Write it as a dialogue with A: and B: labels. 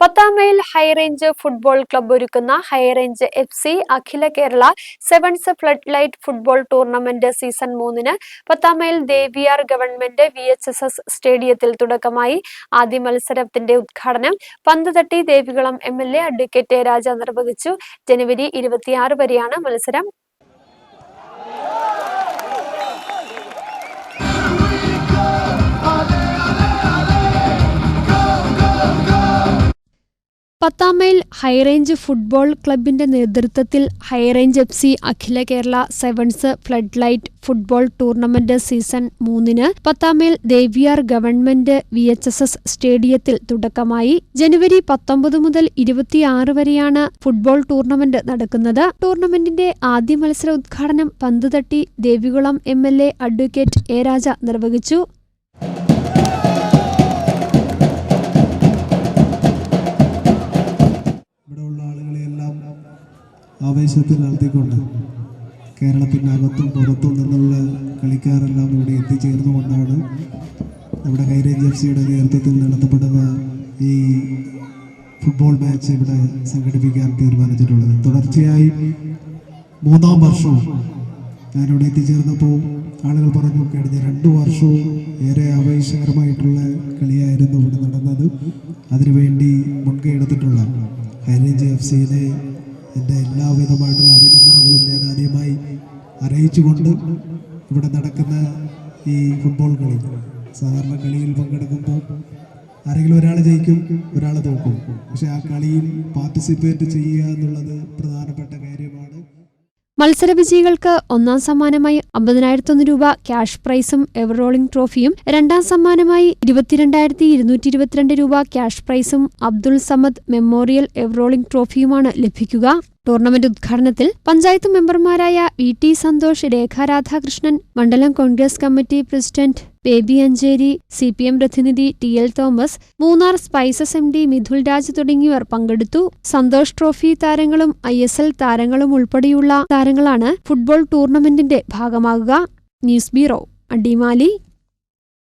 A: പത്താം mile high range football club ഒരുക്കുന്ന high range F C അഖില Kerala sevens flood light football tournament season മൂന്നിന് പത്താം mile Deviyar government V H S S സ്റ്റേഡിയത്തിൽ തുടക്കമായി. ആദ്യ മത്സരത്തിന്റെ ഉദ്ഘാടനം പന്ത് തട്ടി Devikulam M L A advocate Raja നിർവഹിച്ചു. ജനുവരി ഇരുപത്തിയാറ് വരെയാണ് മത്സരം. പത്താം മൈൽ ഹൈറേഞ്ച് ഫുട്ബോൾ ക്ലബിന്റെ നേതൃത്വത്തിൽ ഹൈറേഞ്ച് എഫ് സി അഖില Kerala sevens flood light football tournament season മൂന്നിന് പത്താം mile Deviyar government V H S S സ്റ്റേഡിയത്തിൽ തുടക്കമായി. ജനുവരി പത്തൊമ്പത് മുതൽ ഇരുപത്തിയാറ് വരെയാണ് ഫുട്ബോൾ ടൂർണമെന്റ് നടക്കുന്നത്. ടൂർണമെന്റിന്റെ ആദ്യ മത്സര ഉദ്ഘാടനം പന്തുതട്ടി Devikulam M L A advocate A Raja നിർവഹിച്ചു.
B: ആവേശത്തിൽ നടത്തിക്കൊണ്ട് കേരളത്തിനകത്തും പുറത്തും നിന്നുള്ള കളിക്കാരെല്ലാം ഇവിടെ എത്തിച്ചേർന്നുകൊണ്ടാണ് നമ്മുടെ ഹൈറേഞ്ച് എഫ് സിയുടെ നേതൃത്വത്തിൽ നടത്തപ്പെടുന്ന ഈ ഫുട്ബോൾ മാച്ച് ഇവിടെ സംഘടിപ്പിക്കാൻ തീരുമാനിച്ചിട്ടുള്ളത്. തുടർച്ചയായി മൂന്നാം വർഷവും ഞാനിവിടെ എത്തിച്ചേർന്നപ്പോൾ ആളുകൾ പറഞ്ഞു കഴിഞ്ഞ രണ്ടു വർഷവും ഏറെ ആവേശകരമായിട്ടുള്ള കളിയായിരുന്നു ഇവിടെ നടന്നത്. അതിനുവേണ്ടി മുൻകൈ എടുത്തിട്ടുള്ള ഹൈറേഞ്ച് എഫ് സിയിലെ എന്റെ എല്ലാവിധമായിട്ടുള്ള അഭിനന്ദനങ്ങളും ഞാൻ ആദ്യമായി അറിയിച്ചുകൊണ്ട് ഇവിടെ നടക്കുന്ന ഈ ഫുട്ബോൾ കളി സാധാരണ കളിയിൽ പങ്കെടുക്കുമ്പോൾ ആരെങ്കിലും ഒരാൾ ജയിക്കും ഒരാൾ തോക്കും പക്ഷെ ആ കളിയിൽ പാർട്ടിസിപ്പേറ്റ് ചെയ്യുക എന്നുള്ളത് പ്രധാനപ്പെട്ട കാര്യമാണ്.
A: മത്സരവിജയികൾക്ക് ഒന്നാം സമ്മാനമായി അമ്പതിനായിരത്തൊന്ന് രൂപ ക്യാഷ് പ്രൈസും എവറോളിംഗ് ട്രോഫിയും രണ്ടാം സമ്മാനമായി ഇരുപത്തിരണ്ടായിരത്തി ഇരുന്നൂറ്റി ഇരുപത്തിരണ്ട് രൂപ ക്യാഷ് പ്രൈസും Abdul Samad memorial ever rolling ട്രോഫിയുമാണ് ലഭിക്കുക. ടൂർണമെന്റ് ഉദ്ഘാടനത്തിൽ പഞ്ചായത്ത് മെമ്പർമാരായ വി ടി സന്തോഷ് രേഖ രാധാകൃഷ്ണൻ മണ്ഡലം Congress committee president Baby Ancheri C P M പ്രതിനിധി T L Thomas Munnar spices M D Mithul Raj തുടങ്ങിയവർ പങ്കെടുത്തു. സന്തോഷ് ട്രോഫി താരങ്ങളും ഐ എസ് എൽ താരങ്ങളും ഉൾപ്പെടെയുള്ള താരങ്ങളാണ് ഫുട്ബോൾ ടൂർണമെന്റിന്റെ ഭാഗമാകുക. News bureau Adimali.